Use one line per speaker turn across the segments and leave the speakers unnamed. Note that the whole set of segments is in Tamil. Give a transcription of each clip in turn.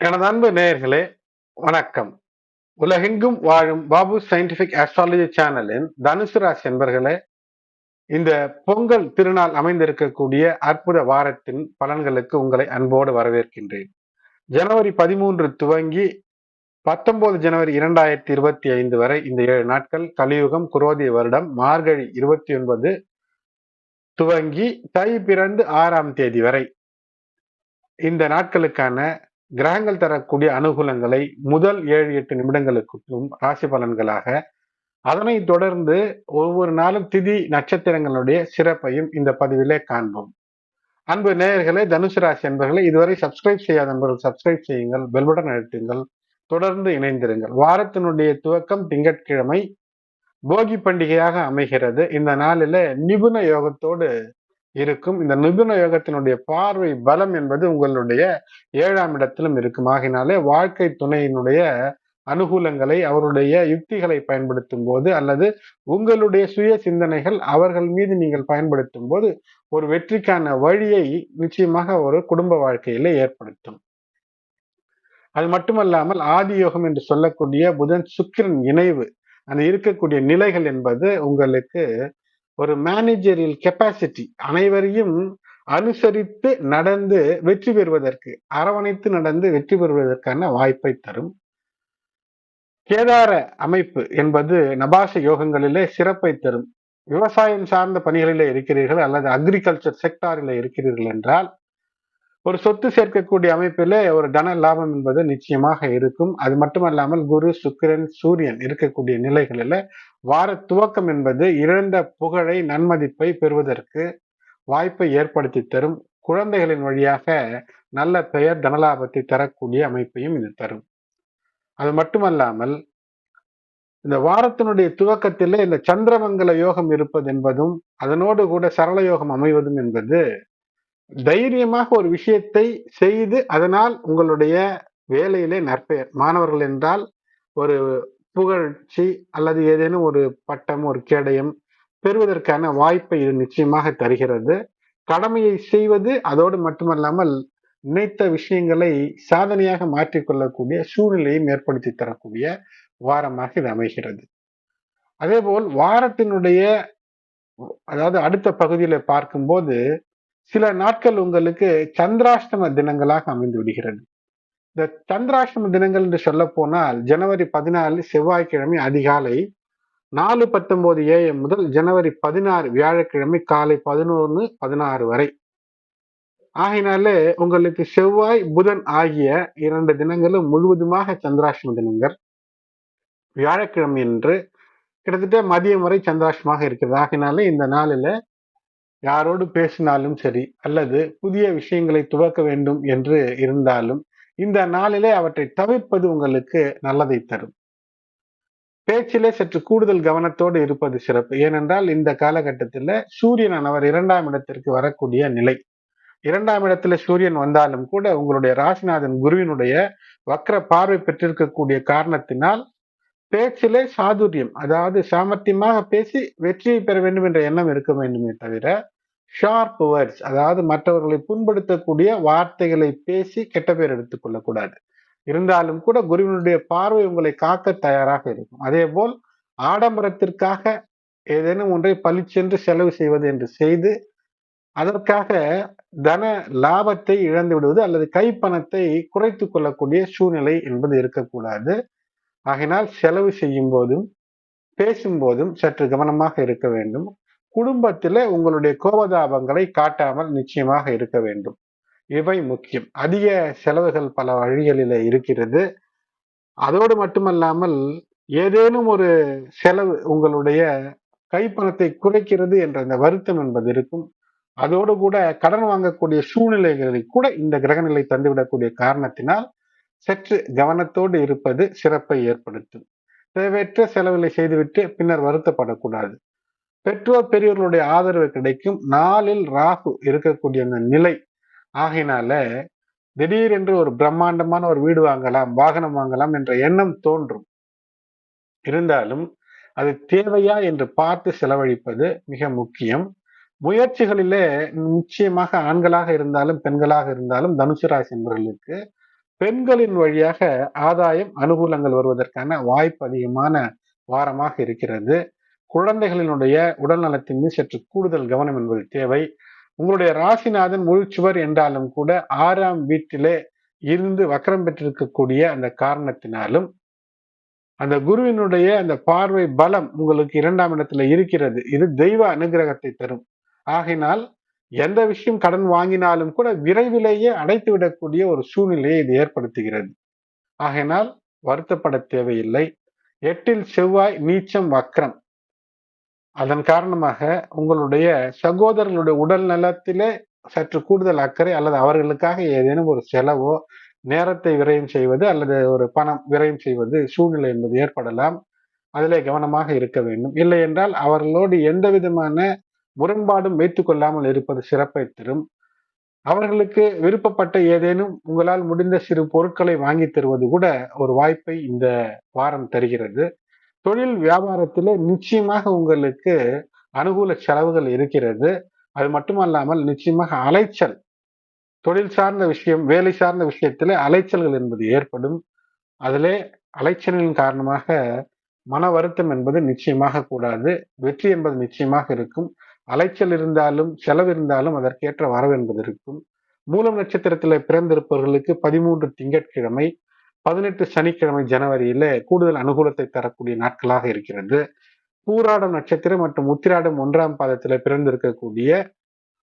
எனது அன்பு நேயர்களே வணக்கம். உலகெங்கும் வாழும் பாபு சயின்டிபிக் ஆஸ்ட்ராலஜி சேனலின் தனுசு ராசி என்பர்களே இந்த பொங்கல் திருநாள் அமைந்திருக்கக்கூடிய அற்புத வாரத்தின் பலன்களுக்கு உங்களை அன்போடு வரவேற்கின்றேன். ஜனவரி பதிமூன்று துவங்கி பத்தொன்பது ஜனவரி இரண்டாயிரத்தி இருபத்தி ஐந்து வரை இந்த ஏழு நாட்கள் கலியுகம் குரோதிய வருடம் மார்கழி இருபத்தி ஒன்பது துவங்கி தை பிறந்து ஆறாம் தேதி வரை இந்த நாட்களுக்கான கிரகங்கள் தரக்கூடிய அனுகூலங்களை முதல் ஏழு எட்டு நிமிடங்களுக்கும் ராசி பலன்களாக அதனைத் தொடர்ந்து ஒவ்வொரு நாளும் திதி நட்சத்திரங்களுடைய சிறப்பையும் இந்த பதிவிலே காண்போம். அன்பு நேயர்களே தனுசு ராசி என்பர்களே இதுவரை சப்ஸ்கிரைப் செய்யாத நண்பர்கள் சப்ஸ்கிரைப் செய்யுங்கள் பெல்புடன் அழுத்துங்கள் தொடர்ந்து இணைந்திருங்கள். வாரத்தினுடைய துவக்கம் திங்கட்கிழமை போகி பண்டிகையாக அமைகிறது. இந்த நாளில நிபுண யோகத்தோடு இருக்கும். இந்த நிபுண யோகத்தினுடைய பார்வை பலம் என்பது உங்களுடைய ஏழாம் இடத்திலும் இருக்கும். ஆகினாலே வாழ்க்கை துணையினுடைய அனுகூலங்களை அவருடைய யுக்திகளை பயன்படுத்தும் போது அல்லது உங்களுடைய சுய சிந்தனைகள் அவர்கள் மீது நீங்கள் பயன்படுத்தும் போது ஒரு வெற்றிக்கான வழியை நிச்சயமாக ஒரு குடும்ப வாழ்க்கையில ஏற்படுத்தும். அது மட்டுமல்லாமல் ஆதி யோகம் என்று சொல்லக்கூடிய புதன் சுக்கிரன் இணைவு அந்த இருக்கக்கூடிய நிலைகள் என்பது உங்களுக்கு ஒரு மேனேஜரியல் கெப்பாசிட்டி அனைவரையும் அனுசரித்து நடந்து வெற்றி பெறுவதற்கு அரவணைத்து நடந்து வெற்றி பெறுவதற்கான வாய்ப்பை தரும். கேதார அமைப்பு என்பது நபாச யோகங்களிலே சிறப்பை தரும். விவசாயம் சார்ந்த பணிகளிலே இருக்கிறீர்கள் அல்லது அக்ரிகல்ச்சர் செக்டாரில் இருக்கிறீர்கள் என்றால் ஒரு சொத்து சேர்க்கக்கூடிய அமைப்பிலே ஒரு தன லாபம் என்பது நிச்சயமாக இருக்கும். அது மட்டுமல்லாமல் குரு சுக்கிரன் சூரியன் இருக்கக்கூடிய நிலைகளில் வார துவக்கம் என்பது இழந்த புகழை நன்மதிப்பை பெறுவதற்கு வாய்ப்பை ஏற்படுத்தி தரும். குழந்தைகளின் வழியாக நல்ல பெயர் தனலாபத்தை தரக்கூடிய அமைப்பையும் இது தரும். அது மட்டுமல்லாமல் இந்த வாரத்தினுடைய துவக்கத்திலே இந்த சந்திரமங்கல யோகம் இருப்பது என்பதும் அதனோடு கூட சரள யோகம் அமைவதும் என்பது தைரியமாக ஒரு விஷயத்தை செய்து அதனால் உங்களுடைய வேலையிலே நற்பெயர். மாணவர்கள் என்றால் ஒரு புகழ்ச்சி அல்லது ஏதேனும் ஒரு பட்டம் ஒரு கேடயம் பெறுவதற்கான வாய்ப்பை இது நிச்சயமாக தருகிறது. கடமையை செய்வது அதோடு மட்டுமல்லாமல் நினைத்த விஷயங்களை சாதனையாக மாற்றிக்கொள்ளக்கூடிய சூழ்நிலையும் ஏற்படுத்தி தரக்கூடிய வாரமாக இது அமைகிறது. அதேபோல் வாரத்தினுடைய அதாவது அடுத்த பகுதியில பார்க்கும்போது சில நாட்கள் உங்களுக்கு சந்திராஷ்டம தினங்களாக அமைந்து விடுகிறது. இந்த சந்திராஷ்டம தினங்கள் என்று சொல்ல போனால் ஜனவரி பதினாலு செவ்வாய்க்கிழமை அதிகாலை நாலு பத்தொன்பது ஏஎம் முதல் ஜனவரி பதினாறு வியாழக்கிழமை காலை பதினொன்று பதினாறு வரை. ஆகினாலே உங்களுக்கு செவ்வாய் புதன் ஆகிய இரண்டு தினங்களும் முழுவதுமாக சந்திராஷ்டம தினங்கள். வியாழக்கிழமை என்று கிட்டத்தட்ட மதியம் வரை சந்திராஷ்டமாக இருக்கிறது. ஆகினாலே இந்த நாளில் யாரோடு பேசினாலும் சரி அல்லது புதிய விஷயங்களை துவக்க வேண்டும் என்று இருந்தாலும் இந்த நாளிலே அவற்றை தவிர்ப்பது உங்களுக்கு நல்லதை தரும். பேச்சிலே சற்று கூடுதல் கவனத்தோடு இருப்பது சிறப்பு. ஏனென்றால் இந்த காலகட்டத்தில் சூரியன் அவர் இரண்டாம் இடத்திற்கு வரக்கூடிய நிலை. இரண்டாம் இடத்துல சூரியன் வந்தாலும் கூட உங்களுடைய ராசிநாதன் குருவினுடைய வக்ர பார்வை பெற்றிருக்கக்கூடிய காரணத்தினால் பேச்சிலே சாதுரியம் அதாவது சாமர்த்தியமாக பேசி வெற்றியை பெற வேண்டும் என்ற எண்ணம் இருக்க வேண்டுமே தவிர ஷார்ப் வேர்ட்ஸ் அதாவது மற்றவர்களை புண்படுத்தக்கூடிய வார்த்தைகளை பேசி கெட்ட பேர் எடுத்துக்கொள்ளக்கூடாது இருந்தாலும் கூட குருவினுடைய பார்வை உங்களை காக்க தயாராக இருக்கும். அதே போல் ஆடம்பரத்திற்காக ஏதேனும் ஒன்றை பளிச்சென்று செலவு செய்வது என்று செய்து அதற்காக தன லாபத்தை இழந்து விடுவது அல்லது கைப்பணத்தை குறைத்து கொள்ளக்கூடிய சூழ்நிலை என்பது இருக்கக்கூடாது. ஆகினால் செலவு செய்யும் போதும் பேசும்போதும் சற்று கவனமாக இருக்க வேண்டும். குடும்பத்தில் உங்களுடைய கோபதாபங்களை காட்டாமல் நிச்சயமாக இருக்க வேண்டும். இவை முக்கியம். அதிக செலவுகள் பல வழிகளில இருக்கிறது. அதோடு மட்டுமல்லாமல் ஏதேனும் ஒரு செலவு உங்களுடைய கைப்பணத்தை குறைக்கிறது என்ற அந்த வருத்தம் என்பது இருக்கும். அதோடு கூட கடன் வாங்கக்கூடிய சூழ்நிலைகளை கூட இந்த கிரகநிலை தந்துவிடக்கூடிய காரணத்தினால் சற்று கவனத்தோடு இருப்பது சிறப்பை ஏற்படுத்தும். தேவையற்ற செலவுகளை செய்துவிட்டு பின்னர் வருத்தப்படக்கூடாது. பெற்றோர் பெரியவர்களுடைய ஆதரவு கிடைக்கும். நாளில் ராகு இருக்கக்கூடிய அந்த நிலை ஆகினால திடீரென்று ஒரு பிரம்மாண்டமான ஒரு வீடு வாங்கலாம் வாகனம் வாங்கலாம் என்ற எண்ணம் தோன்றும். இருந்தாலும் அது தேவையா என்று பார்த்து செலவழிப்பது மிக முக்கியம். முயற்சிகளிலே நிச்சயமாக ஆண்களாக இருந்தாலும் பெண்களாக இருந்தாலும் தனுசு ராசி என்பவர்களுக்கு பெண்களின் வழியாக ஆதாயம் அனுகூலங்கள் வருவதற்கான வாய்ப்பு அதிகமான வாரமாக இருக்கிறது. குழந்தைகளினுடைய உடல் நலத்தின் மீது சற்று கூடுதல் கவனம் என்பது தேவை. உங்களுடைய ராசிநாதன் முழுச்சுவர் என்றாலும் கூட ஆறாம் வீட்டிலே இருந்து வக்கரம் பெற்றிருக்கக்கூடிய அந்த காரணத்தினாலும் அந்த குருவினுடைய அந்த பார்வை பலம் உங்களுக்கு இரண்டாம் இடத்துல இருக்கிறது. இது தெய்வ அனுகிரகத்தை தரும். ஆகினால் எந்த விஷயம் கடன் வாங்கினாலும் கூட விரைவிலேயே அடைத்து விடக்கூடிய ஒரு சூழ்நிலையை இது ஏற்படுத்துகிறது. ஆகையினால் வருத்தப்பட தேவையில்லை. எட்டில் செவ்வாய் நீச்சம் வக்ரம். அதன் காரணமாக உங்களுடைய சகோதரர்களுடைய உடல் நலத்திலே சற்று கூடுதல் அக்கறை அல்லது அவர்களுக்காக ஏதேனும் ஒரு செலவோ நேரத்தை விரயம் செய்வது அல்லது ஒரு பணம் விரயம் செய்வது சூழ்நிலை என்பது ஏற்படலாம். அதிலே கவனமாக இருக்க வேண்டும். இல்லை என்றால் அவர்களோடு எந்த விதமான முரண்பாடும் வைத்துக் கொள்ளாமல் இருப்பது சிறப்பை தரும். அவர்களுக்கு விருப்பப்பட்ட ஏதேனும் உங்களால் முடிந்த சிறு பொருட்களை வாங்கி தருவது கூட ஒரு வாய்ப்பை இந்த வாரம் தருகிறது. தொழில் வியாபாரத்திலே நிச்சயமாக உங்களுக்கு அனுகூல செலவுகள் இருக்கிறது. அது மட்டுமல்லாமல் நிச்சயமாக அலைச்சல் தொழில் சார்ந்த விஷயம் வேலை சார்ந்த விஷயத்திலே அலைச்சல்கள் என்பது ஏற்படும். அதிலே அலைச்சலின் காரணமாக மன வருத்தம் என்பது நிச்சயமாக கூடாது. வெற்றி என்பது நிச்சயமாக இருக்கும். அலைச்சல் இருந்தாலும் செலவு இருந்தாலும் அதற்கேற்ற வரவு என்பது இருக்கும். மூலம் நட்சத்திரத்தில் பிறந்திருப்பவர்களுக்கு பதிமூன்று திங்கட்கிழமை பதினெட்டு சனிக்கிழமை ஜனவரியில கூடுதல் அனுகூலத்தை தரக்கூடிய நாட்களாக இருக்கிறது. பூராடம் நட்சத்திரம் மற்றும் உத்திராடம் ஒன்றாம் பாதத்தில் பிறந்திருக்கக்கூடிய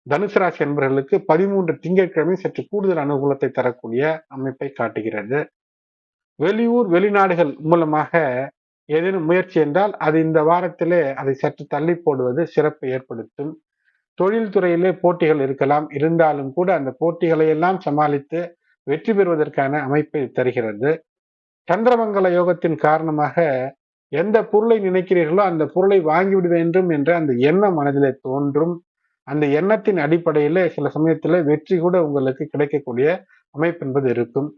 தனுசு ராசி என்பவர்களுக்கு பதிமூன்று திங்கட்கிழமை சற்று கூடுதல் அனுகூலத்தை தரக்கூடிய அமைப்பை காட்டுகிறது. வெளியூர் வெளிநாடுகள் மூலமாக ஏதேனும் முயற்சி என்றால் அது இந்த வாரத்திலே அதை சற்று தள்ளி போடுவது சிறப்பு ஏற்படுத்தும். தொழில் துறையிலே போட்டிகள் இருக்கலாம். இருந்தாலும் கூட அந்த போட்டிகளை எல்லாம் சமாளித்து வெற்றி பெறுவதற்கான அமைப்பை தருகிறது. சந்திரமங்கல யோகத்தின் காரணமாக எந்த பொருளை நினைக்கிறீர்களோ அந்த பொருளை வாங்கிவிட வேண்டும் என்ற அந்த எண்ணம் மனதிலே தோன்றும். அந்த எண்ணத்தின் அடிப்படையில சில சமயத்துல வெற்றி கூட உங்களுக்கு கிடைக்கக்கூடிய அமைப்பு என்பது இருக்கும்.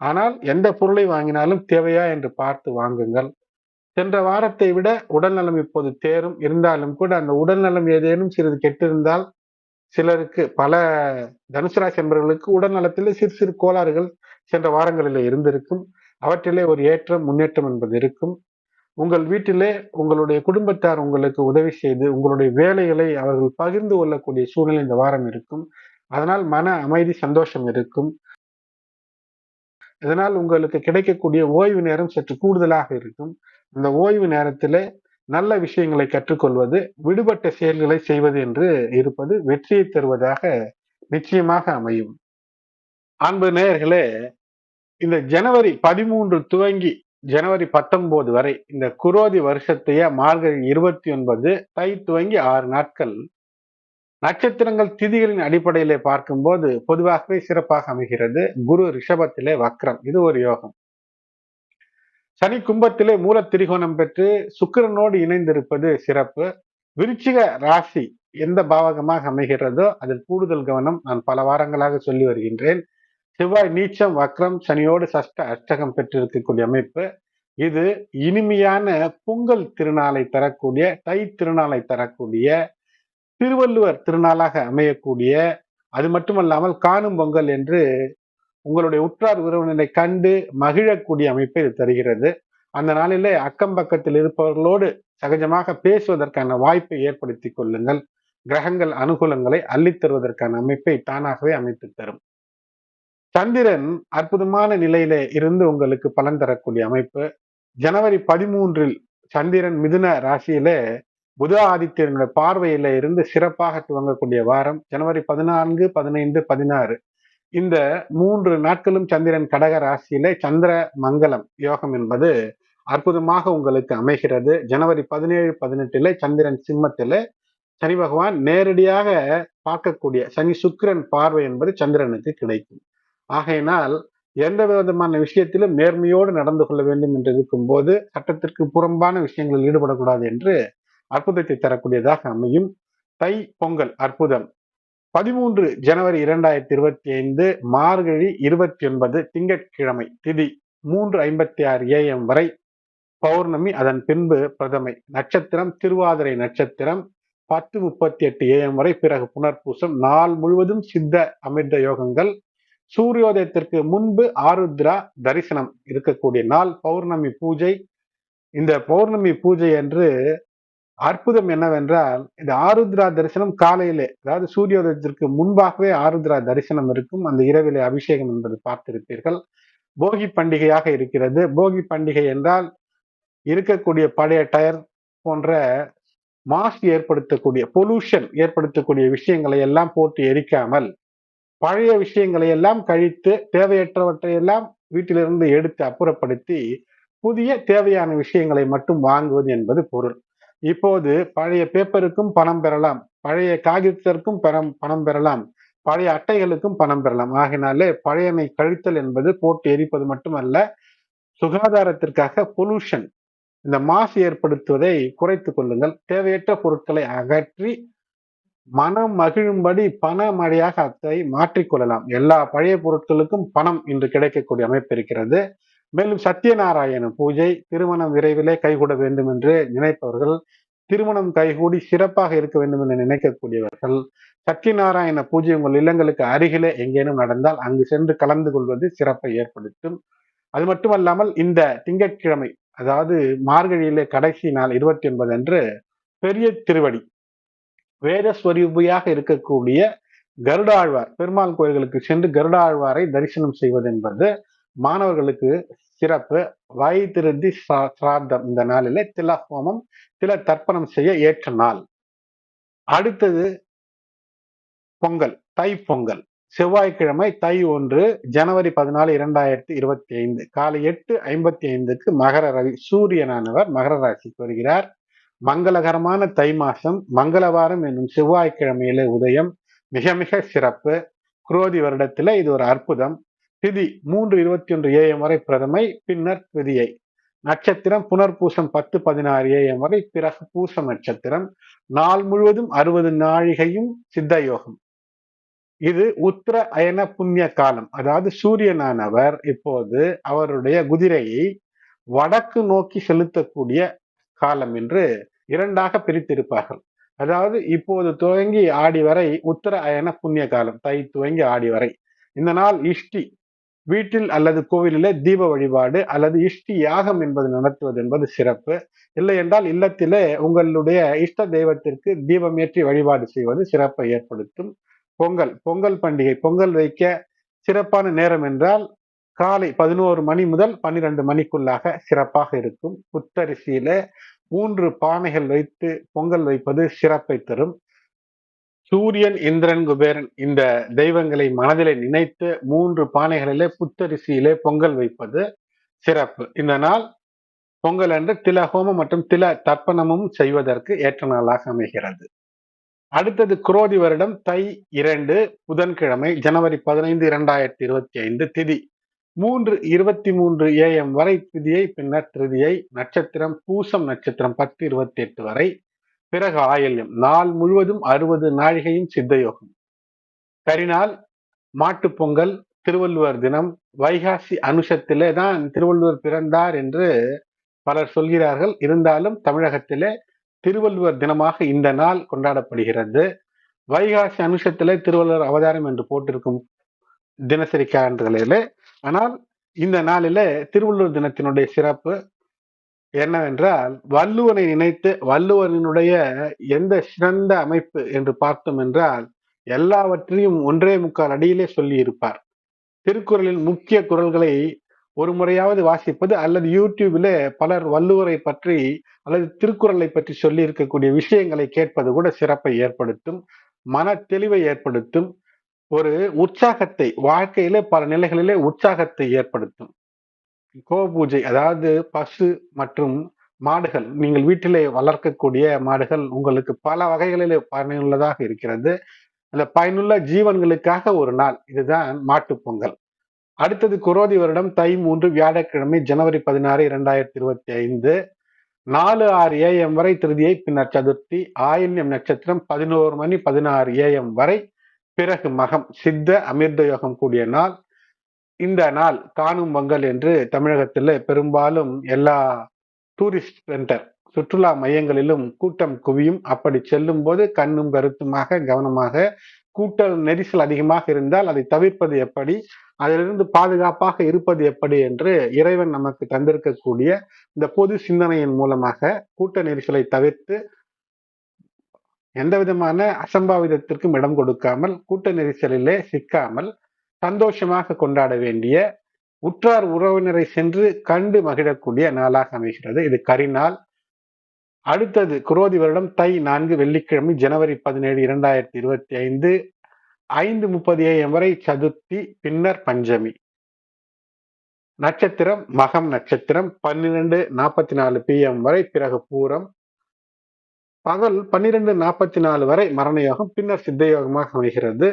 ஆனால் எந்த பொருளை வாங்கினாலும் தேவையா என்று பார்த்து வாங்குங்கள். சென்ற வாரத்தை விட உடல் நலம் இப்போது தேரும். இருந்தாலும் கூட அந்த உடல் நலம் ஏதேனும் சிறிது கெட்டிருந்தால் சிலருக்கு பல தனுசு ராசி என்பவர்களுக்கு உடல் சிறு சிறு கோளாறுகள் சென்ற வாரங்களில் இருந்திருக்கும். அவற்றிலே ஒரு ஏற்றம் முன்னேற்றம் என்பது இருக்கும். உங்கள் வீட்டிலே உங்களுடைய குடும்பத்தார் உங்களுக்கு உதவி செய்து உங்களுடைய வேலைகளை அவர்கள் பகிர்ந்து கொள்ளக்கூடிய சூழ்நிலை இந்த வாரம் இருக்கும். அதனால் மன அமைதி சந்தோஷம் இருக்கும். இதனால் உங்களுக்கு கிடைக்கக்கூடிய ஓய்வு நேரம் சற்று கூடுதலாக இருக்கும். இந்த ஓய்வு நேரத்தில் நல்ல விஷயங்களை கற்றுக்கொள்வது விடுபட்ட செயல்களை செய்வது என்று இருப்பது வெற்றியை தருவதாக நிச்சயமாக அமையும். அன்பு நேயர்களே இந்த ஜனவரி பதிமூன்று துவங்கி ஜனவரி பத்தொன்பது வரை இந்த குரோதி வருஷத்தைய மார்கழி இருபத்தி ஒன்பது தை துவங்கி ஆறு நாட்கள் நட்சத்திரங்கள் திதிகளின் அடிப்படையிலே பார்க்கும்போது பொதுவாகவே சிறப்பாக அமைகிறது. குரு ரிஷபத்திலே வக்ரம். இது ஒரு யோகம். சனி கும்பத்திலே மூல திரிகோணம் பெற்று சுக்கிரனோடு இணைந்திருப்பது சிறப்பு. விருச்சிக ராசி எந்த பாவகமாக அமைகிறதோ அதில் கூடுதல் கவனம் நான் பல வாரங்களாக சொல்லி வருகின்றேன். செவ்வாய் நீச்சம் வக்ரம் சனியோடு சஷ்ட அஷ்டகம் பெற்றிருக்கக்கூடிய அமைப்பு. இது இனிமையான பொங்கல் திருநாளை தரக்கூடிய தை திருநாளை தரக்கூடிய திருவள்ளுவர் திருநாளாக அமையக்கூடிய அது மட்டுமல்லாமல் காணும் பொங்கல் என்று உங்களுடைய உற்றார் உறவினரை கண்டு மகிழக்கூடிய அமைப்பை இது தருகிறது. அந்த நாளிலே அக்கம் பக்கத்தில் இருப்பவர்களோடு சகஜமாக பேசுவதற்கான வாய்ப்பை ஏற்படுத்தி கொள்ளுங்கள். கிரகங்கள் அனுகூலங்களை அள்ளித் தருவதற்கான அமைப்பை தானாகவே அமைத்து தரும். சந்திரன் அற்புதமான நிலையில இருந்து உங்களுக்கு பலன் தரக்கூடிய அமைப்பு. ஜனவரி பதிமூன்றில் சந்திரன் மிதுன ராசியில புத ஆதித்யனுடைய பார்வையில இருந்து சிறப்பாக துவங்கக்கூடிய வாரம். ஜனவரி பதினான்கு பதினைந்து பதினாறு. இந்த மூன்று நாட்களும் சந்திரன் கடக ராசியிலே சந்திர மங்கலம் யோகம் என்பது அற்புதமாக உங்களுக்கு அமைகிறது. ஜனவரி பதினேழு பதினெட்டுல சந்திரன் சிம்மத்தில சனி பகவான் நேரடியாக பார்க்கக்கூடிய சனி சுக்கிரன் பார்வை என்பது சந்திரனுக்கு கிடைக்கும். ஆகையினால் எந்த விதமான விஷயத்திலும் நேர்மையோடு நடந்து கொள்ள வேண்டும் என்று இருக்கும் போது சட்டத்திற்கு புறம்பான விஷயங்களில் ஈடுபடக்கூடாது என்று அற்புதத்தை தரக்கூடியதாக அமையும். தை பொங்கல் அற்புதம். பதிமூன்று ஜனவரி இரண்டாயிரத்தி இருபத்தி ஐந்து மார்கழி இருபத்தி ஒன்பது திங்கட்கிழமை திதி மூன்று ஐம்பத்தி ஆறு ஏஎம் வரை பௌர்ணமி அதன் பின்பு பிரதமை நட்சத்திரம் திருவாதிரை நட்சத்திரம் பத்து முப்பத்தி எட்டு ஏஎம் வரை பிறகு புனர்பூசம் நாள் முழுவதும் சித்த அமிர்த யோகங்கள் சூரியோதயத்திற்கு முன்பு ஆருத்ரா தரிசனம் இருக்கக்கூடிய நாள் பௌர்ணமி பூஜை. இந்த பௌர்ணமி பூஜை என்று அற்புதம் என்னவென்றால் இந்த ஆருத்ரா தரிசனம் காலையிலே அதாவது சூரியோதயத்திற்கு முன்பாகவே ஆருத்ரா தரிசனம் இருக்கும். அந்த இரவிலே அபிஷேகம் என்பது பார்த்திருப்பீர்கள். போகி பண்டிகையாக இருக்கிறது. போகி பண்டிகை என்றால் இருக்கக்கூடிய பழைய டயர் போன்ற மாசு ஏற்படுத்தக்கூடிய பொல்யூஷன் ஏற்படுத்தக்கூடிய விஷயங்களை எல்லாம் போட்டு எரிக்காமல் பழைய விஷயங்களை எல்லாம் கழித்து தேவையற்றவற்றை எல்லாம் வீட்டிலிருந்து எடுத்து அப்புறப்படுத்தி புதிய தேவையான விஷயங்களை மட்டும் வாங்குவது என்பது பொருள். இப்போது பழைய பேப்பருக்கும் பணம் பெறலாம். பழைய காகிதத்திற்கும் பணம் பணம் பெறலாம். பழைய அட்டைகளுக்கும் பணம் பெறலாம். ஆகினாலே பழையமை கழித்தல் என்பது போட்டு எரிப்பது மட்டுமல்ல சுகாதாரத்திற்காக பொல்யூஷன் இந்த மாசு ஏற்படுத்துவதை குறைத்துக் கொள்ளுங்கள். தேவையற்ற பொருட்களை அகற்றி மனம் மகிழும்படி பண மழையாக அதை மாற்றிக்கொள்ளலாம் எல்லா பழைய பொருட்களுக்கும் பணம் இன்று கிடைக்கக்கூடிய அமைப்பு இருக்கிறது. மேலும் சத்யநாராயண பூஜை திருமணம் விரைவிலே கைகூட வேண்டும் என்று நினைப்பவர்கள் திருமணம் கைகூடி சிறப்பாக இருக்க வேண்டும் என்று நினைக்கக்கூடியவர்கள் சத்யநாராயண பூஜை உங்கள் இல்லங்களுக்கு அருகிலே எங்கேனும் நடந்தால் அங்கு சென்று கலந்து கொள்வது சிறப்பை ஏற்படுத்தும். அது மட்டுமல்லாமல் இந்த திங்கட்கிழமை அதாவது மார்கழியிலே கடைசி நாள் இருபத்தி ஒன்பது அன்று பெரிய திருவடி வேதஸ்வரூபியாக இருக்கக்கூடிய கருடாழ்வார் பெருமாள் கோயில்களுக்கு சென்று கருடாழ்வாரை தரிசனம் செய்வது என்பது மாணவர்களுக்கு சிறப்பு. வாய் திருந்தி சிராத்தம் இந்த நாளில தில ஹோமம் தில தர்ப்பணம் செய்ய ஏற்ற நாள். அடுத்தது பொங்கல் தை பொங்கல். செவ்வாய்க்கிழமை தை ஒன்று ஜனவரி பதினாலு இரண்டாயிரத்தி இருபத்தி ஐந்து காலை எட்டு ஐம்பத்தி ஐந்துக்கு மகர ரவி சூரியனானவர் மகர ராசிக்கு வருகிறார். மங்களகரமான தை மாசம் மங்களவாரம் என்னும் செவ்வாய்க்கிழமையிலே உதயம் மிக மிக சிறப்பு. குரோதி வருடத்துல இது ஒரு அற்புதம். திதி மூன்று இருபத்தி ஒன்று ஏஎம் வரை பிரதமை பின்னர் திதியை. நட்சத்திரம் புனர்பூசம் பத்து பதினாறு ஏஎம் வரை பிறகு பூசம் நட்சத்திரம். நாள் முழுவதும் அறுபது நாழிகையும் சித்த யோகம் இது உத்திர அயன புண்ணிய காலம். அதாவது சூரியனானவர் இப்போது அவருடைய குதிரையை வடக்கு நோக்கி செலுத்தக்கூடிய காலம் என்று இரண்டாக பிரித்திருப்பார்கள். அதாவது இப்போது துவங்கி ஆடி வரை உத்தர அயன புண்ணிய காலம். தை துவங்கி ஆடி வரை. இந்த நாள் இஷ்டி வீட்டில் அல்லது கோவிலிலே தீப வழிபாடு அல்லது இஷ்டி யாகம் என்பது நடத்துவது என்பது சிறப்பு. இல்லை என்றால் இல்லத்திலே உங்களுடைய இஷ்ட தெய்வத்திற்கு தீபம் ஏற்றி வழிபாடு செய்வது சிறப்பை ஏற்படுத்தும். பொங்கல் பொங்கல் பண்டிகை பொங்கல் வைக்க சிறப்பான நேரம் என்றால் காலை பதினோரு மணி முதல் பன்னிரண்டு மணிக்குள்ளாக சிறப்பாக இருக்கும். புத்தரிசியில மூன்று பானைகள் வைத்து பொங்கல் வைப்பது சிறப்பை தரும். சூரியன் இந்திரன் குபேரன் இந்த தெய்வங்களை மனதிலே நினைத்து மூன்று பானைகளிலே புத்தரிசியிலே பொங்கல் வைப்பது சிறப்பு. இந்த நாள் பொங்கல் அன்று தில ஹோமம் மற்றும் தில தர்ப்பணமும் செய்வதற்கு ஏற்ற நாளாக அமைகிறது. அடுத்தது குரோதி வருடம் தை இரண்டு புதன்கிழமை ஜனவரி பதினைந்து இரண்டாயிரத்தி இருபத்தி ஐந்து திதி. மூன்று இருபத்தி மூன்று ஏஎம் வரை திதியை பின்னர் திருதியை நட்சத்திரம் பூசம் நட்சத்திரம் பத்து இருபத்தி எட்டு வரை பிறகு ஆயல்யம். நாள் முழுவதும் அறுபது நாழிகையும் சித்தயோகம். கரிநாள் மாட்டு பொங்கல் திருவள்ளுவர் தினம் வைகாசி அனுஷத்திலே தான் திருவள்ளுவர் பிறந்தார் என்று பலர் சொல்கிறார்கள். இருந்தாலும் தமிழகத்திலே திருவள்ளுவர் தினமாக இந்த நாள் கொண்டாடப்படுகிறது. வைகாசி அனுஷத்திலே திருவள்ளுவர் அவதாரம் என்று போட்டிருக்கும் தினசரி கேலண்டர்களிலே. ஆனால் இந்த நாளிலே திருவள்ளுவர் தினத்தினுடைய சிறப்பு என்னவென்றால் வள்ளுவனை நினைத்து வள்ளுவனினுடைய எந்த சிறந்த அமைப்பு என்று பார்த்தோம் என்றால் எல்லாவற்றையும் ஒன்றே முக்கால் அடியிலே சொல்லி இருப்பார் திருக்குறளின் முக்கிய குரல்களை ஒரு முறையாவது வாசிப்பது அல்லது யூடியூபிலே பலர் வள்ளுவரை பற்றி அல்லது திருக்குறளை பற்றி சொல்லி இருக்கக்கூடிய விஷயங்களை கேட்பது கூட சிறப்பை ஏற்படுத்தும் மன தெளிவை ஏற்படுத்தும் ஒரு உற்சாகத்தை வாழ்க்கையிலே பல நிலைகளிலே உற்சாகத்தை ஏற்படுத்தும். கோ பூஜை அதாவது பசு மற்றும் மாடுகள் நீங்கள் வீட்டிலே வளர்க்கக்கூடிய மாடுகள் உங்களுக்கு பல வகைகளிலே பயனுள்ளதாக இருக்கிறது. அந்த பயனுள்ள ஜீவன்களுக்காக ஒரு நாள் இதுதான் மாட்டு பொங்கல். அடுத்தது குரோதி வருடம் தை மூன்று வியாழக்கிழமை ஜனவரி பதினாறு இரண்டாயிரத்தி இருபத்தி ஐந்து. நாலு ஆறு ஏஎம் வரை திருதியை பின்னர் சதுர்த்தி ஆயில்யம் நட்சத்திரம் பதினோரு மணி பதினாறு ஏஎம் வரை பிறகு மகம் சித்த அமிர்த யோகம் கூடிய நாள். இந்த நாள் காணும் பொங்கல் என்று தமிழகத்தில் பெரும்பாலும் எல்லா டூரிஸ்ட் சென்டர் சுற்றுலா மையங்களிலும் கூட்டம் குவியும். அப்படி செல்லும் போது கண்ணும் கருத்துமாக கவனமாக கூட்டல் நெரிசல் அதிகமாக இருந்தால் அதை தவிர்ப்பது எப்படி அதிலிருந்து பாதுகாப்பாக இருப்பது எப்படி என்று இறைவன் நமக்கு தந்திருக்கக்கூடிய இந்த பொது சிந்தனையின் மூலமாக கூட்ட நெரிசலை தவிர்த்து எந்த விதமான அசம்பாவிதத்திற்கும் இடம் கொடுக்காமல் கூட்ட நெரிசலிலே சிக்காமல் சந்தோஷமாக கொண்டாட வேண்டிய உற்றார் உறவினரை சென்று கண்டு மகிழக்கூடிய நாளாக அமைகிறது. இது கரிநாள். அடுத்தது குரோதி வருடம் தை நான்கு வெள்ளிக்கிழமை ஜனவரி பதினேழு இரண்டாயிரத்தி இருபத்தி ஐந்து ஐந்து முப்பது ஏஎம் வரை சதுர்த்தி பின்னர் பஞ்சமி. நட்சத்திரம் மகம் நட்சத்திரம் பன்னிரெண்டு நாற்பத்தி நாலு பிஎம் வரை பிறகு பூரம். பகல் பன்னிரெண்டு நாற்பத்தி நாலு வரை மரண யோகம் பின்னர் சித்த யோகமாக அமைகிறது.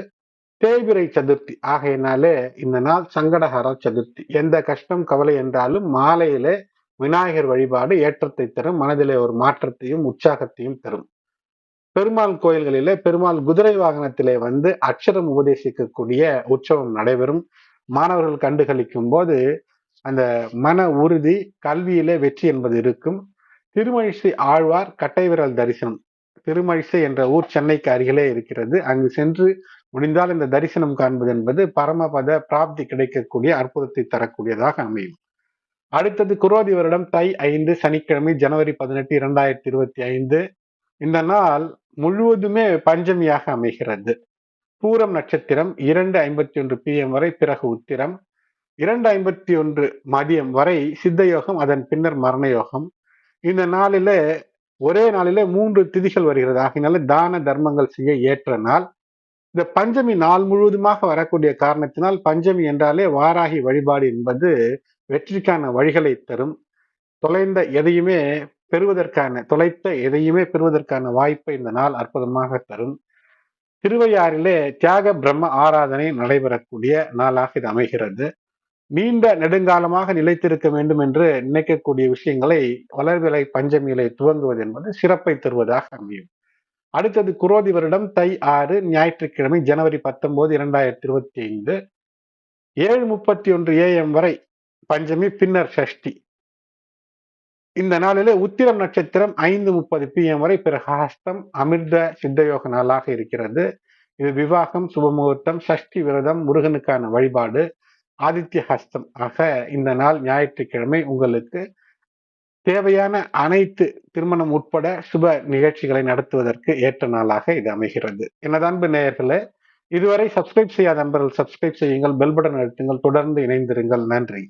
தேய்பிரை சதுர்த்தி. ஆகையினாலே இந்த நாள் சங்கடஹர சதுர்த்தி. எந்த கஷ்டம் கவலை என்றாலும் மாலையிலே விநாயகர் வழிபாடு ஏற்றத்தை தரும். மனதிலே ஒரு மாற்றத்தையும் உற்சாகத்தையும் தரும். பெருமாள் கோயில்களிலே பெருமாள் குதிரை வாகனத்திலே வந்து அக்ஷரம் உபதேசிக்கக்கூடிய உற்சவம் நடைபெறும். மாணவர்கள் கண்டுகளிக்கும் போது அந்த மன உறுதி கல்வியிலே வெற்றி என்பது இருக்கும். திருமழிசை ஆழ்வார் கட்டை விரல் தரிசனம். திருமழிசை என்ற ஊர் சென்னைக்கு அருகிலே இருக்கிறது. அங்கு சென்று முடிந்தால் இந்த தரிசனம் காண்பது என்பது பரமபத பிராப்தி கிடைக்கக்கூடிய அற்புதத்தை தரக்கூடியதாக அமையும். அடுத்தது குரோதி வருடம் தை ஐந்து சனிக்கிழமை ஜனவரி பதினெட்டு இரண்டாயிரத்தி இருபத்தி ஐந்து. இந்த நாள் முழுவதுமே பஞ்சமியாக அமைகிறது. பூரம் நட்சத்திரம் இரண்டு ஐம்பத்தி ஒன்று பிஎம் வரை பிறகு உத்திரம் இரண்டு ஐம்பத்தி ஒன்று மதியம் வரை சித்த யோகம் அதன் பின்னர் மரண யோகம். இந்த நாளில ஒரே நாளில மூன்று திதிகள் வருகிறது. ஆகினால தான தர்மங்கள் செய்ய ஏற்ற நாள். இந்த பஞ்சமி நாள் முழுவதுமாக வரக்கூடிய காரணத்தினால் பஞ்சமி என்றாலே வாராகி வழிபாடு என்பது வெற்றிக்கான வழிகளை தரும். தொலைந்த எதையுமே பெறுவதற்கான தொலைத்த எதையுமே பெறுவதற்கான வாய்ப்பை இந்த நாள் அற்புதமாக தரும். திருவையாறிலே தியாக பிரம்ம ஆராதனை நடைபெறக்கூடிய நாளாக இது அமைகிறது. நீண்ட நெடுங்காலமாக நிலைத்திருக்க வேண்டும் என்று நினைக்கக்கூடிய விஷயங்களை வளர்விலை பஞ்சமியிலே துவங்குவது என்பது சிறப்பை தருவதாக அமையும். அடுத்தது குரோதி வருடம் தை ஆறு ஞாயிற்றுக்கிழமை ஜனவரி பத்தொன்பது இரண்டாயிரத்தி இருபத்தி ஐந்து ஏழு முப்பத்தி ஒன்று ஏஎம் வரை பஞ்சமி பின்னர் ஷஷ்டி. இந்த நாளிலே உத்திரம் நட்சத்திரம் ஐந்து முப்பது பிஎம் வரை பிரகாஷ்டம் அமிர்த சித்தயோக நாளாக இருக்கிறது. இது விவாகம் சுபமுகூர்த்தம் சஷ்டி விரதம் முருகனுக்கான வழிபாடு ஆதித்ய ஹஸ்தம் ஆக இந்த நாள் ஞாயிற்றுக்கிழமை உங்களுக்கு தேவையான அனைத்து திருமணம் உட்பட சுப நிகழ்ச்சிகளை நடத்துவதற்கு ஏற்ற நாளாக இது அமைகிறது. எனது அன்பு நேயர்களே இதுவரை சப்ஸ்கிரைப் செய்யாத நண்பர்கள் சப்ஸ்கிரைப் செய்யுங்கள் பெல் பட்டன் அழுத்துங்கள் தொடர்ந்து இணைந்திருங்கள். நன்றி.